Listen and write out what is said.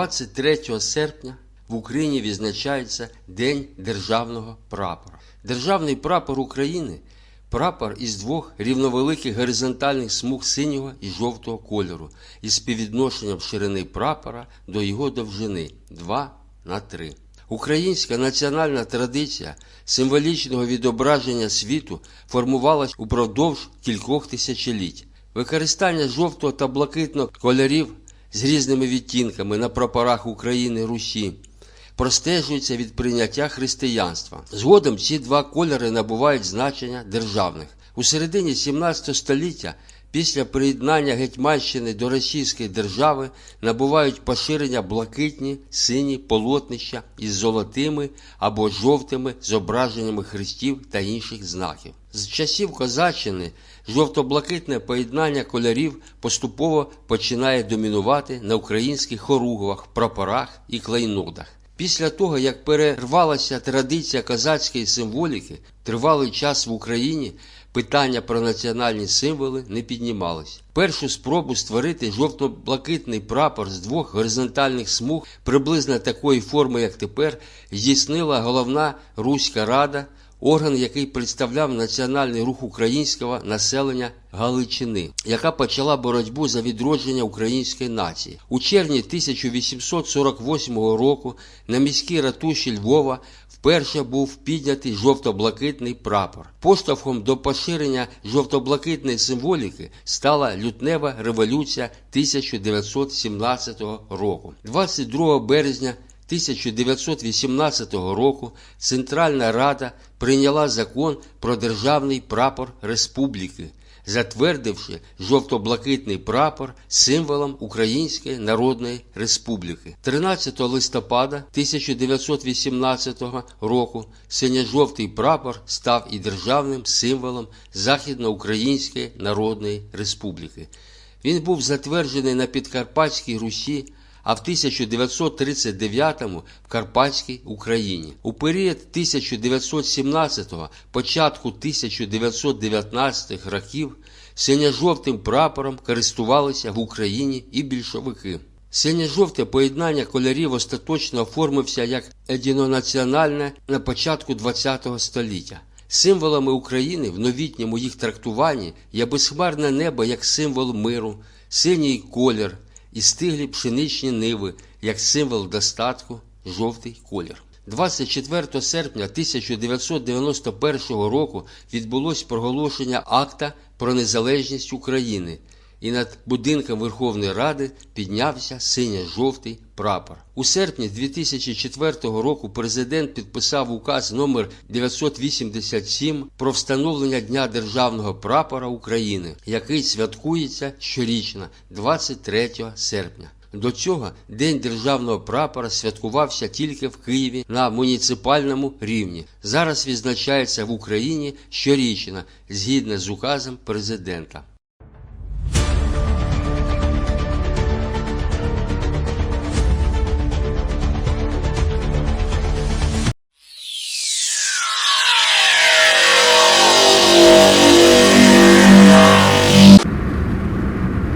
23 серпня в Україні відзначається День державного прапора. Державний прапор України прапор із двох рівновеликих горизонтальних смуг синього і жовтого кольору із співвідношенням ширини прапора до його довжини 2 на 3. Українська національна традиція символічного відображення світу формувалась упродовж кількох тисячоліть. Використання жовтого та блакитного кольорів з різними відтінками на прапорах України Русі простежується від прийняття християнства. Згодом ці два кольори набувають значення державних. У середині 17 століття після приєднання Гетьманщини до Російської держави набувають поширення блакитні сині полотнища із золотими або жовтими зображеннями хрестів та інших знаків. З часів Козаччини жовто-блакитне поєднання кольорів поступово починає домінувати на українських хоругвах, прапорах і клейнодах. Після того, як перервалася традиція козацької символіки, тривалий час в Україні питання про національні символи не піднімалось. Першу спробу створити жовто-блакитний прапор з двох горизонтальних смуг приблизно такої форми, як тепер, здійснила головна Руська Рада, орган, який представляв національний рух українського населення Галичини, яка почала боротьбу за відродження української нації. У червні 1848 року на міській ратуші Львова вперше був піднятий жовто-блакитний прапор. Поштовхом до поширення жовто-блакитної символіки стала лютнева революція 1917 року. 22 березня 1918 року Центральна Рада прийняла закон про державний прапор республіки, затвердивши жовто-блакитний прапор символом Української Народної Республіки. 13 листопада 1918 року синьо-жовтий прапор став і державним символом Західноукраїнської Народної Республіки. Він був затверджений на Підкарпатській Русі а в 1939-му в Карпатській Україні. У період 1917-го, початку 1919-х років синьо-жовтим прапором користувалися в Україні і більшовики. Синьо-жовте поєднання кольорів остаточно оформився як единонаціональне на початку ХХ століття. Символами України в новітньому їх трактуванні є безхмарне небо як символ миру, синій колір і стиглі пшеничні ниви як символ достатку, жовтий колір. 24 серпня 1991 року відбулось проголошення акта про незалежність України, і над будинком Верховної Ради піднявся синьо-жовтий прапор. У серпні 2004 року президент підписав указ номер 987 про встановлення Дня державного прапора України, який святкується щорічно 23 серпня. До цього День державного прапора святкувався тільки в Києві на муніципальному рівні. Зараз відзначається в Україні щорічно згідно з указом президента.